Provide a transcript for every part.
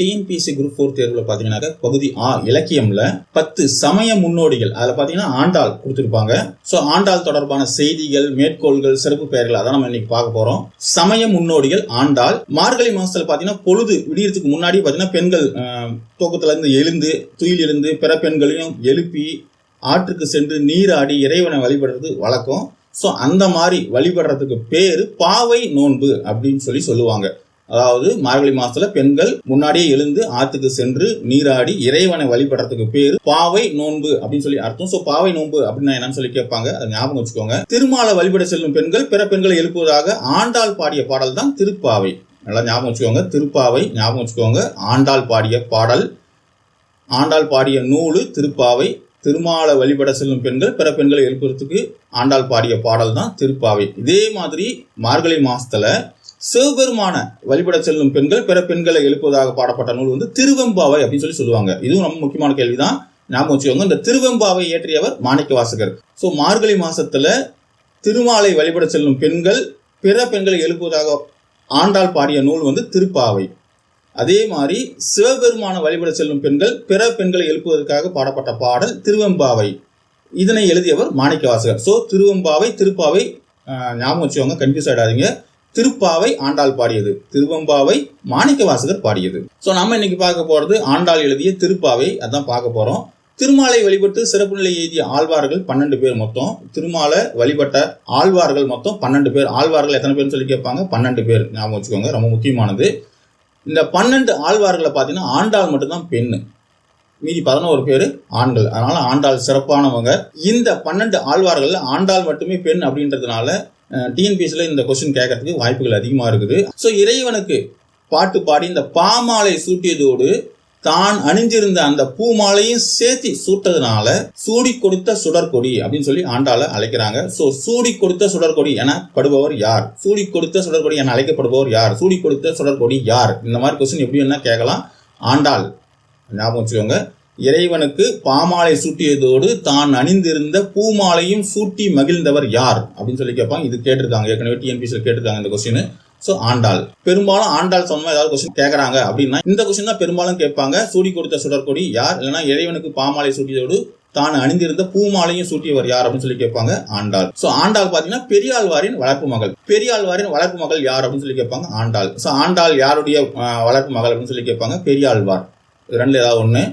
TNPSC group four தேர்வில் பார்த்தீங்கன்னாக்க பகுதி ஆ இலக்கியம்ல பத்து சமய முன்னோடிகள். அதில் பார்த்தீங்கன்னா ஆண்டாள் கொடுத்துருப்பாங்க. ஸோ ஆண்டாள் தொடர்பான செய்திகள் மேற்கோள்கள் சிறப்பு பெயர்கள் அதான் நம்ம இன்னைக்கு பார்க்க போறோம். சமய முன்னோடிகள் ஆண்டாள். மார்கழி மாசத்துல பார்த்தீங்கன்னா பொழுது விடியறதுக்கு முன்னாடி பார்த்தீங்கன்னா பெண்கள் தூக்கத்துல இருந்து எழுந்து துயில் எழுந்து பிற பெண்களையும் எழுப்பி ஆற்றுக்கு சென்று நீராடி இறைவனை வழிபடுறது வழக்கம். ஸோ அந்த மாதிரி வழிபடுறதுக்கு பேர் பாவை நோன்பு அப்படின்னு சொல்லி சொல்லுவாங்க. அதாவது மார்கழி மாசத்துல பெண்கள் முன்னாடியே எழுந்து ஆத்துக்கு சென்று நீராடி இறைவனை வழிபடுறதுக்கு பேரு பாவை நோன்பு அப்படின்னு சொல்லி அர்த்தம். ஸோ பாவை நோன்பு அப்படின்னு என்னன்னு சொல்லி கேட்பாங்க. அதை ஞாபகம் வச்சுக்கோங்க. திருமாலை வழிபட செல்லும் பெண்கள் பிற பெண்களை எழுப்புவதாக ஆண்டாள் பாடிய பாடல் தான் திருப்பாவை. நல்லா ஞாபகம் வச்சுக்கோங்க. திருப்பாவை ஞாபகம் வச்சுக்கோங்க. ஆண்டாள் பாடிய பாடல் ஆண்டாள் பாடிய நூலு திருப்பாவை. திருமாலை வழிபட செல்லும் பெண்கள் பிற பெண்களை எழுப்புறதுக்கு ஆண்டாள் பாடிய பாடல் தான் திருப்பாவை. இதே மாதிரி மார்கழி மாசத்துல சிவபெருமான வழிபட செல்லும் பெண்கள் பிற பெண்களை எழுப்புவதாக பாடப்பட்ட நூல் வந்து திருவெம்பாவை அப்படின்னு சொல்லி சொல்லுவாங்க. இதுவும் ரொம்ப முக்கியமான கேள்விதான். ஞாபகம் வச்சுக்கோங்க இந்த திருவெம்பாவை இயற்றியவர் மாணிக்க வாசகர். ஸோ மார்கழி மாசத்துல திருமாலை வழிபட செல்லும் பெண்கள் பிற பெண்களை எழுப்புவதாக ஆண்டாள் பாடிய நூல் வந்து திருப்பாவை. அதே மாதிரி சிவபெருமான வழிபட செல்லும் பெண்கள் பிற பெண்களை எழுப்புவதற்காக பாடப்பட்ட பாடல் திருவெம்பாவை. இதனை எழுதியவர் மாணிக்க வாசகர். ஸோ திருவெம்பாவை திருப்பாவை ஞாபகம் வச்சுக்கோங்க கன்ஃபியூஸ் ஆகிடாதீங்க திருப்பாவை ஆண்டாள் பாடியது. திருவெம்பாவை மாணிக்க வாசகர் பாடியது. ஸோ நம்ம இன்னைக்கு பார்க்க போறது ஆண்டாள் எழுதிய திருப்பாவை. அதான் பார்க்க போறோம். திருமாலை வழிபட்டு சிறப்பு நிலை எழுதிய ஆழ்வார்கள் பன்னெண்டு பேர் மொத்தம். திருமாலை வழிபட்ட ஆழ்வார்கள் மொத்தம் பன்னெண்டு பேர். ஆழ்வார்கள் எத்தனை பேர்னு சொல்லி கேட்பாங்க? பன்னெண்டு பேர். ஞாபகம் வச்சுக்கோங்க. ரொம்ப முக்கியமானது. இந்த பன்னெண்டு ஆழ்வார்களை பார்த்தீங்கன்னா ஆண்டாள் மட்டும்தான் பெண்ணு. மீதி பதினோரு பேர் ஆண்கள். அதனால ஆண்டாள் சிறப்பானவங்க. இந்த பன்னெண்டு ஆழ்வார்கள் ஆண்டாள் மட்டுமே பெண் அப்படின்றதுனால டிஎன்பிஎஸ்ல இந்த கொஸ்டின் கேட்கறதுக்கு வாய்ப்புகள் அதிகமாக இருக்குது. ஸோ இறைவனுக்கு பாட்டு பாடி இந்த பாமாலை சூட்டியதோடு தான் அணிஞ்சிருந்த அந்த பூமாலையும் சேர்த்து சூட்டதுனால சூடி கொடுத்த சுடற்கொடி அப்படின்னு சொல்லி ஆண்டாளை அழைக்கிறாங்க. ஸோ சூடி கொடுத்த சுடற்கொடி எனப்படுபவர் யார்? சூடி கொடுத்த சுடற்கொடி என அழைக்கப்படுபவர் யார்? சூடி கொடுத்த சுடற்கொடி யார்? இந்த மாதிரி கொஸ்டின் எப்படி என்ன கேட்கலாம்? ஆண்டாள். ஞாபகம் வச்சுக்கோங்க. இறைவனுக்கு பாமாலை சூட்டியதோடு தான் அணிந்திருந்த பூமாலையும் சூட்டி மகிழ்ந்தவர் யார்? அப்படின்னு சொல்லி கேட்பாங்க. இது கேட்டிருக்காங்க. ஏற்கனவே டிஎன்பிசியில் கேட்டிருக்காங்க இந்த கொஸ்டின் ஸோ ஆண்டாள். பெரும்பாலும் ஆண்டாள் சொன்னா ஏதாவது கொஸ்டின் கேட்கறாங்க அப்படின்னா இந்த கொஸ்டின் தான் பெரும்பாலும் கேட்பாங்க. சூடி கொடுத்த சுடற்கொடி யார்? இல்லைனா இறைவனுக்கு பாமாலை சூட்டியதோடு தான் அணிந்திருந்த பூமாலையும் சூட்டியவர் யார்? அப்படின்னு சொல்லி கேட்பாங்க ஆண்டாள். ஸோ ஆண்டாள் பார்த்தீங்கன்னா பெரியாழ்வாரின் வளர்ப்பு மகள். பெரியாழ்வாரின் வளர்ப்பு மகள் யார்? அப்படின்னு சொல்லி கேட்பாங்க ஆண்டாள். ஸோ ஆண்டாள் யாருடைய வளர்ப்பு மகள்? அப்படின்னு சொல்லி கேட்பாங்க பெரியாழ்வார். இது ஏதாவது ஒன்று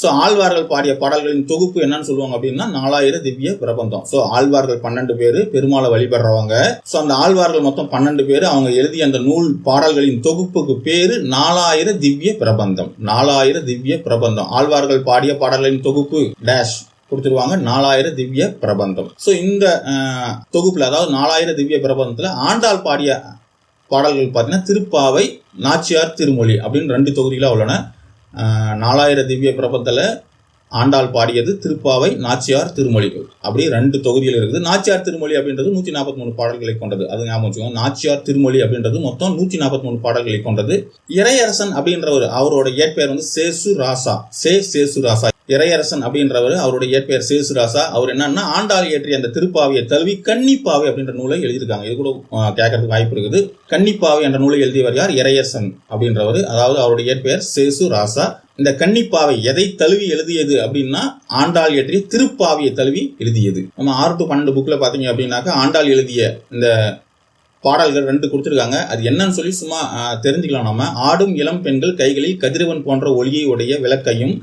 ஸோ ஆழ்வார்கள் பாடிய பாடல்களின் தொகுப்பு என்னன்னு சொல்லுவாங்க அப்படின்னா நாலாயிரம் திவ்ய பிரபந்தம். ஸோ ஆழ்வார்கள் பன்னெண்டு பேர் பெருமாளை வழிபடுறவங்க. ஸோ அந்த ஆழ்வார்கள் மொத்தம் பன்னெண்டு பேர் அவங்க எழுதிய அந்த நூல் பாடல்களின் தொகுப்புக்கு பேரு நாலாயிரம் திவ்ய பிரபந்தம். நாலாயிரம் திவ்ய பிரபந்தம். ஆழ்வார்கள் பாடிய பாடல்களின் தொகுப்பு டேஷ் கொடுத்துருவாங்க. நாலாயிரம் திவ்ய பிரபந்தம். ஸோ இந்த தொகுப்பில் அதாவது நாலாயிரம் திவ்ய பிரபந்தத்தில் ஆண்டாள் பாடிய பாடல்கள் பார்த்தீங்கன்னா திருப்பாவை நாச்சியார் திருமொழி அப்படின்னு ரெண்டு தொகுதிகளாக உள்ளன. நாலாயிர நாலாயிரம் திவ்ய பிரபத்தில் ஆண்டாள் பாடியது திருப்பாவை நாச்சியார் திருமொழிகள் அப்படி ரெண்டு தொகுதிகள் இருக்குது. நாச்சியார் திருமொழி அப்படின்றது நூற்றி நாற்பத்தி மூணு பாடல்களை கொண்டது. அது ஞாபகம் வச்சுக்கோங்க. நாச்சியார் திருமொழி அப்படின்றது மொத்தம் நூற்றி நாற்பத்தி மூணு பாடல்களை கொண்டது. இறையரசன் அப்படின்றவர் அவரோட இயற்பெயர் வந்து சேசு ராசா சே சேசு ராசா இறையரசன் அப்படின்றவர் அவருடைய இயற்பெயர் சேசு ராசா அவர் என்னன்னா ஆண்டாள் இயற்றிய அந்த திருப்பாவையை தழுவி கன்னிப்பாவை அப்படின்ற நூலை எழுதியிருக்காங்க. இது கூட கேட்கறதுக்கு வாய்ப்பு இருக்குது. கன்னிப்பாவை என்ற நூலை எழுதியவர் யார்? இறையரசன் அப்படின்றவர். அதாவது அவருடைய இயற்பெயர் சேசு ராசா இந்த கன்னிப்பாவை எதை தழுவி எழுதியது அப்படின்னா ஆண்டாள் இயற்றிய திருப்பாவையை தழுவி எழுதியது. நம்ம ஆறு டு பன்னெண்டு புக்கில் பார்த்தீங்க அப்படின்னாக்கா ஆண்டாள் எழுதிய இந்த பாடல்கள் ரெண்டு கொடுத்துருக்காங்க. அது என்னன்னு சொல்லி சும்மா தெரிஞ்சுக்கலாம் நம்ம ஆடும் இளம் பெண்கள் கைகளில் கதிரவன் போன்ற ஒளியை உடைய விளக்கையும்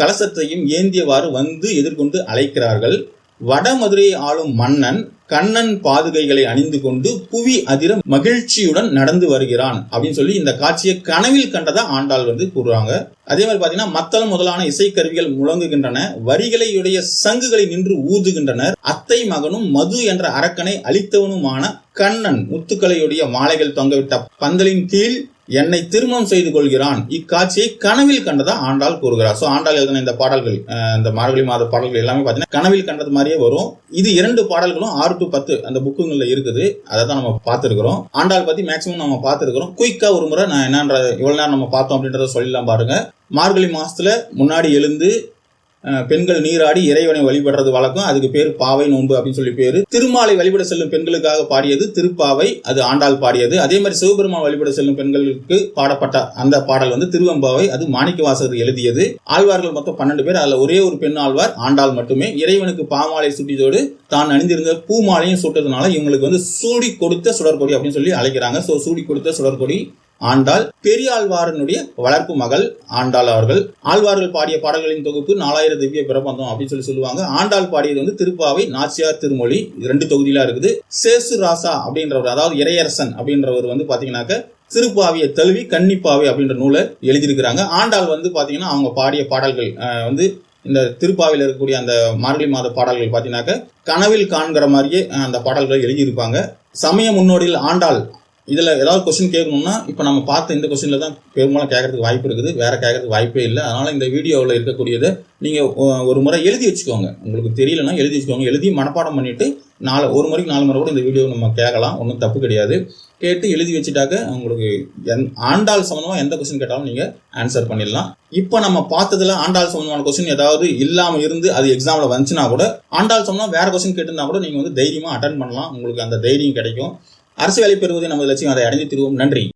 கலசத்தையும் ஏந்தியவாறு வந்து எதிர்கொண்டு அழைக்கிறார்கள். வடமதுரையை ஆளும் மன்னன் கண்ணன் பாதுகைகளை அணிந்து கொண்டு புவி அதிர மகிழ்ச்சியுடன் நடந்து வருகிறான் அப்படின்னு சொல்லி இந்த காட்சியை கனவில் கண்டதா ஆண்டாள் வந்து கூறுறாங்க. அதே மாதிரி பாத்தீங்கன்னா மத்தளம் முதலான இசைக்கருவிகள் முழங்குகின்றன வரிகளையுடைய சங்குகளை நின்று ஊதுகின்றனர் அத்தை மகனும் மது என்ற அரக்கனை அழித்தவனுமான கண்ணன் முத்துக்களையுடைய மாலைகள் தொங்கவிட்ட பந்தலின் கீழ் என்னை திருமணம் செய்து கொள்கிறான். இக்காட்சியை கனவில் கண்டதா? ஆண்டாள் கூறுகிறார். சோ ஆண்டாள் எழுதின இந்த பாடல்கள் இந்த மார்கழி மாத பாடல்கள் எல்லாமே பாத்தீங்கன்னா கனவில் கண்டது மாதிரியே வரும். இது இரண்டு பாடல்களும் ஆறு டு பத்து அந்த புக்குங்கள்ல இருக்குது. அதை தான் நம்ம பார்த்துருக்குறோம். ஆண்டாள் பத்தி மேக்சிமம் நம்ம பார்த்துருக்குறோம். குயிக்கா ஒரு முறை நான் என்னன்ற இவ்வளவு நேரம் நம்ம பார்த்தோம் அப்படின்றத சொல்லலாம் பாருங்க. மார்கழி மாசத்துல முன்னாடி எழுந்து பெண்கள் நீராடி இறைவனை வழிபடுறது வழக்கம். அதுக்கு பேர் பாவை நோன்பு அப்படின்னு சொல்லி பேரு. திருமாலை வழிபட செல்லும் பெண்களுக்காக பாடியது திருப்பாவை அது ஆண்டாள் பாடியது. அதே மாதிரி சிவபெருமான் வழிபட செல்லும் பெண்களுக்கு பாடப்பட்ட அந்த பாடல் வந்து திருவம்பாவை அது மாணிக்கவாசகர் எழுதியது. ஆழ்வார்கள் மொத்தம் பன்னெண்டு பேர் அதுல ஒரே ஒரு பெண் ஆழ்வார் ஆண்டாள் மட்டுமே. இறைவனுக்கு பாமாலை சுட்டியதோடு தான் அணிந்திருந்த பூமாலையும் சுட்டதுனால இவங்களுக்கு வந்து சூடி கொடுத்த சுடற்கொடி அப்படின்னு சொல்லி அழைக்கிறாங்க. ஸோ சூடி கொடுத்த சுடற்கொடி ஆண்டாள் பெரியாழ்வாரனுடைய வளர்ப்பு மகள் ஆண்டாள் அவர்கள். ஆழ்வார்கள் பாடிய பாடல்களின் தொகுப்பு நாலாயிரம் திவ்ய பிரபந்தம் அப்படின்னு சொல்லி சொல்லுவாங்க. ஆண்டாள் பாடியது வந்து திருப்பாவை நாச்சியார் திருமொழி ரெண்டு தொகுதியில இருக்குது. சேசு ராசா அப்படின்றவர் அதாவது இறையரசன் அப்படின்றவர் வந்து பாத்தீங்கன்னாக்க திருப்பாவியை தழுவி கன்னிப்பாவை அப்படின்ற நூலை எழுதியிருக்கிறாங்க. ஆண்டாள் வந்து பாத்தீங்கன்னா அவங்க பாடிய பாடல்கள் வந்து இந்த திருப்பாவையில் இருக்கக்கூடிய அந்த மார்கழி மாத பாடல்கள் பார்த்தீங்கன்னாக்க கனவில் காண்கிற மாதிரியே அந்த பாடல்களை எழுதியிருப்பாங்க. சமய முன்னோடியில் ஆண்டாள் இதில் ஏதாவது கொஸ்டின் கேட்கணும்னா இப்போ நம்ம பார்த்த இந்த கொஸ்டினில் தான் பெரும்பாலும் கேட்கறதுக்கு வாய்ப்பு இருக்குது. வேற கேட்கறதுக்கு வாய்ப்பே இல்லை. அதனால் இந்த வீடியோவில் இருக்கக்கூடியதை நீங்கள் ஒரு முறை எழுதி வச்சுக்கோங்க. உங்களுக்கு தெரியலன்னா எழுதி வச்சுக்கோங்க. எழுதி மனப்பாடம் பண்ணிவிட்டு நாலு ஒரு முறைக்கு நாலு முறை கூட இந்த வீடியோ நம்ம கேட்கலாம். ஒன்றும் தப்பு கிடையாது. கேட்டு எழுதி வச்சுட்டாக்க உங்களுக்கு எந் ஆண்டாள் சம்மந்தமாக எந்த கொஸ்டின் கேட்டாலும் நீங்கள் ஆன்சர் பண்ணிடலாம். இப்போ நம்ம பார்த்ததுல ஆண்டாள் சம்மந்தமான கொஸ்டின் ஏதாவது இல்லாமல் இருந்து அது எக்ஸாமில் வந்துச்சுன்னா கூட ஆண்டாள் சம்மந்தமாக வேறு கொஸ்டின் கேட்டிருந்தா கூட நீங்கள் வந்து தைரியமாக அட்டன் பண்ணலாம். உங்களுக்கு அந்த தைரியம் கிடைக்கும். அரசு வேலை பெறுவது நமது லட்சியம். அதை அடைந்து திருவோம். நன்றி.